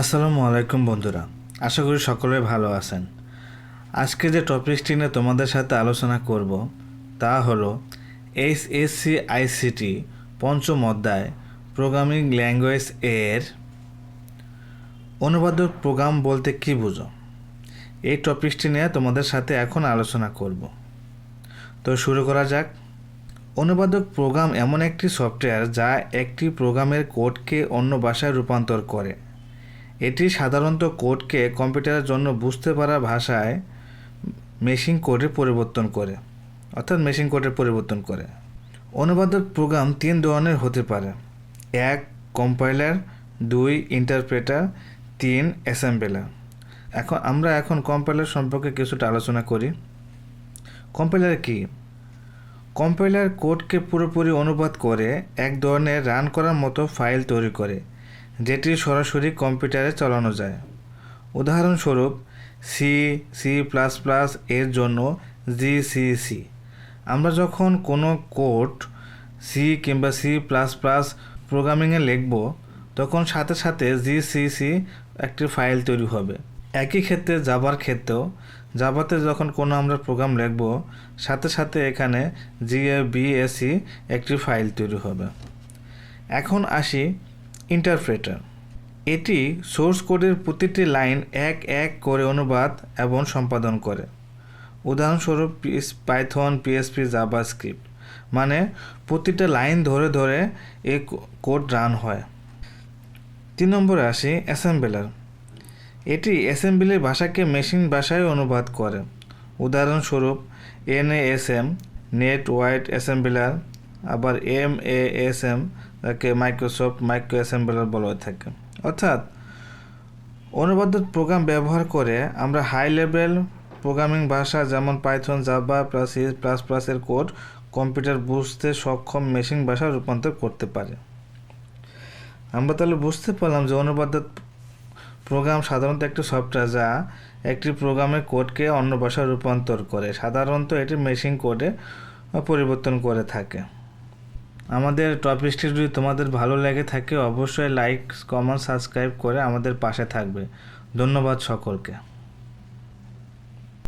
আসসালামু আলাইকুম বন্ধুরা, আশা করি সকলে ভালো আছেন। আজকে যে টপিকটি নিয়ে তোমাদের সাথে আলোচনা করব, তা হলো এইচ এস সি আইসিটি পঞ্চম অধ্যায় প্রোগ্রামিং ল্যাঙ্গুয়েজ এর অনুবাদক প্রোগ্রাম বলতে কী বুঝো? এই টপিকটি নিয়ে তোমাদের সাথে এখন আলোচনা করব। তো শুরু করা যাক। অনুবাদক প্রোগ্রাম এমন একটি সফটওয়্যার যা একটি প্রোগ্রামের কোডকে অন্য ভাষায় রূপান্তর করে। এটি সাধারণত কোডকে কম্পিউটারের জন্য বুঝতে পারা ভাষায় মেশিন কোডে পরিবর্তন করে, অর্থাৎ মেশিন কোডে পরিবর্তন করে। অনুবাদক প্রোগ্রাম তিন ধরনের হতে পারে। এক, কম্পাইলার, দুই, ইন্টারপ্রেটার, তিন, অ্যাসেম্বলার। এখন আমরা এখন কম্পাইলার সম্পর্কে কিছুটা আলোচনা করি। কম্পাইলার কী? কম্পাইলার কোডকে পুরোপুরি অনুবাদ করে এক ধরনের রান করার মতো ফাইল তৈরি করে। যেটি সরাসরি কম্পিউটারে চালানো যায়। উদাহরণস্বরূপ সি সি প্লাস প্লাস এর জন্য জিসিসি আমরা যখন কোনো কোড সি কিংবা সি প্লাস প্লাস প্রোগ্রামিংয়ে লিখব, তখন সাথে সাথে জিসিসি একটি ফাইল তৈরি হবে। একই ক্ষেত্রে জাবার ক্ষেত্রেও জাভাতে যখন কোনো আমরা প্রোগ্রাম লিখব, সাথে সাথে এখানে জিএবিএসি একটি ফাইল তৈরি হবে। এখন আসি ইন্টারপ্রেটার এটি সোর্স কোডের প্রতিটি লাইন এক এক করে অনুবাদ এবং সম্পাদন করে। উদাহরণস্বরূপ পাইথন, পিএসপি জাভা স্ক্রিপ্ট মানে প্রতিটা লাইন ধরে ধরে এই কোড রান হয়। তিন নম্বরে আসি অ্যাসেম্বলার এটি অ্যাসেম্বলির ভাষাকে মেশিন ভাষায় অনুবাদ করে। উদাহরণস্বরূপ N S M netwide assembler আবার এম এ এস এম তাকে মাইক্রোসফট মাইক্রো অ্যাসেম্বলার বলা হয়ে থাকে। অর্থাৎ অনুবাদক প্রোগ্রাম ব্যবহার করে আমরা হাই লেভেল প্রোগ্রামিং ভাষা যেমন পাইথন জাভা প্লাস প্লাস প্লাসের কোড কম্পিউটার বুঝতে সক্ষম মেশিন ভাষা রূপান্তর করতে পারে। আমরা তাহলে বুঝতে পারলাম যে অনুবাদক প্রোগ্রাম সাধারণত একটি সফটওয়্যার যা একটি প্রোগ্রামের কোডকে অন্য ভাষায় রূপান্তর করে। সাধারণত এটি মেশিন কোডে পরিবর্তন করে থাকে। আমাদের টপিকটি যদি তোমাদের ভালো লেগে থাকে, অবশ্যই লাইক কমেন্ট সাবস্ক্রাইব করে আমাদের পাশে থাকবে। ধন্যবাদ সকলকে।